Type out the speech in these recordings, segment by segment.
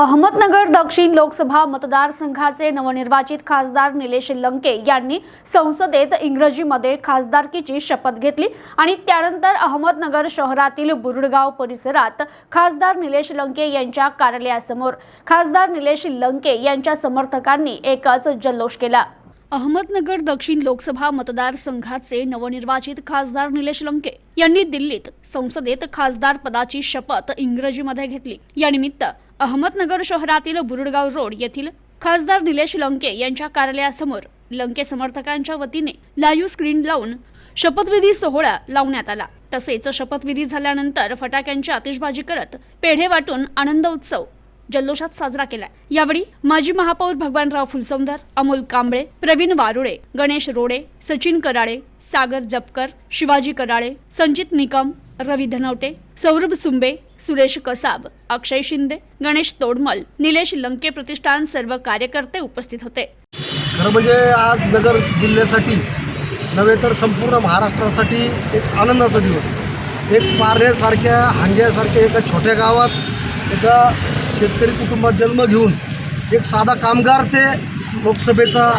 अहमदनगर दक्षिण लोकसभा मतदारसंघाचे नवनिर्वाचित खासदार निलेश लंके यांनी संसदेत इंग्रजीमध्ये खासदारकीची शपथ घेतली आणि त्यानंतर अहमदनगर शहरातील बुरुडगाव परिसरात खासदार निलेश लंके यांच्या कार्यालयासमोर खासदार निलेश लंके यांच्या समर्थकांनी एकच जल्लोष केला. अहमदनगर दक्षिण लोकसभा मतदारसंघाचे नवनिर्वाचित खासदार निलेश लंके यांनी दिल्लीत संसदेत खासदार पदाची शपथ इंग्रजीमध्ये घेतली. यानिमित्त अहमदनगर शहरातील बुरुडगाव रोड येथील खासदार निलेश लंके यांच्या कार्यालयासमोर लंके समर्थकांच्या वतीने लाईव्ह स्क्रीन लावून शपथविधी सोहळा लावण्यात आला. तसेच शपथविधी झाल्यानंतर फटाक्यांची आतिषबाजी करत पेढे वाटून आनंद उत्सव जल्लोषात साजरा केला. यावेळी माजी महापौर भगवानराव फुलसौंदर अमोल कांबळे प्रवीण वारुळे गणेश रोडे सचिन कराळे सागर जपकर शिवाजी कराळे संचित निकम रवी धनवटे सौरभ सुंबे सुरेश कसाब अक्षय शिंदे गणेश तोडमल निलेश लंके प्रतिष्ठान सर्व कार्यकर्ते उपस्थित होते. खरं म्हणजे आज नगर जिल्ह्यासाठी नव्हे तर संपूर्ण महाराष्ट्रासाठी एक आनंदाचा दिवस. एक पारण्यासारख्या हांग्यासारख्या एका छोट्या गावात एका शेतकरी कुटुंबात जन्म घेऊन एक साधा कामगार ते लोकसभेचा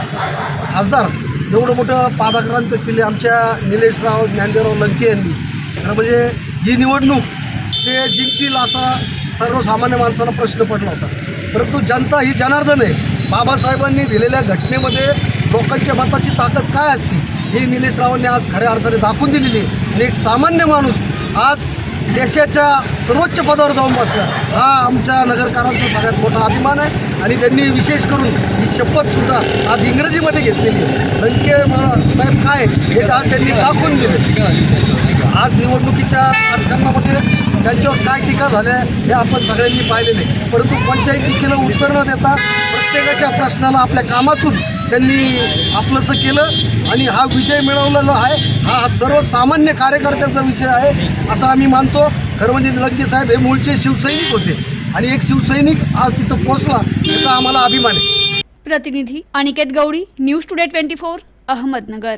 खासदार एवढं मोठं पादाक्रांत केले आमच्या निलेशराव ज्ञानदेवराव लंके यांनी. खरं म्हणजे ही निवडणूक ते जिंकतील असा सर्वसामान्य माणसाला प्रश्न पडला होता. परंतु जनता ही जनार्दन आहे. बाबासाहेबांनी दिलेल्या घटनेमध्ये लोकांच्या मताची ताकद काय असते ही निलेश रावांनी आज खऱ्या अर्थाने दाखवून दिलेली आहे. आणि एक सामान्य माणूस आज देशाच्या सर्वोच्च पदावर जाऊन बसला. हा आमच्या नगरकारांचा सगळ्यात मोठा अभिमान आहे. आणि त्यांनी विशेष करून ही शपथसुद्धा आज इंग्रजीमध्ये घेतलेली आहे. साहेब काय हे आज त्यांनी दाखवून दिले. आज निवडणुकीच्या राजकारणामध्ये त्यांच्यावर काय टीका झाल्या हे आपण सगळ्यांनी पाहिलेले परंतु कोणत्याही टीकेला उत्तर न देता प्रत्येकाच्या प्रश्नाला आपल्या कामातून त्यांनी आपलंसं केलं आणि हा विजय मिळवलेला आहे. हा सर्वसामान्य कार्यकर्त्याचा विषय आहे असं आम्ही मानतो. खरं म्हणजे लंके साहेब हे मूळचे शिवसैनिक होते आणि एक शिवसैनिक आज तिथं पोहोचला याचा आम्हाला अभिमान आहे. प्रतिनिधी Aniket Gaudi news today twenty four Ahmednagar.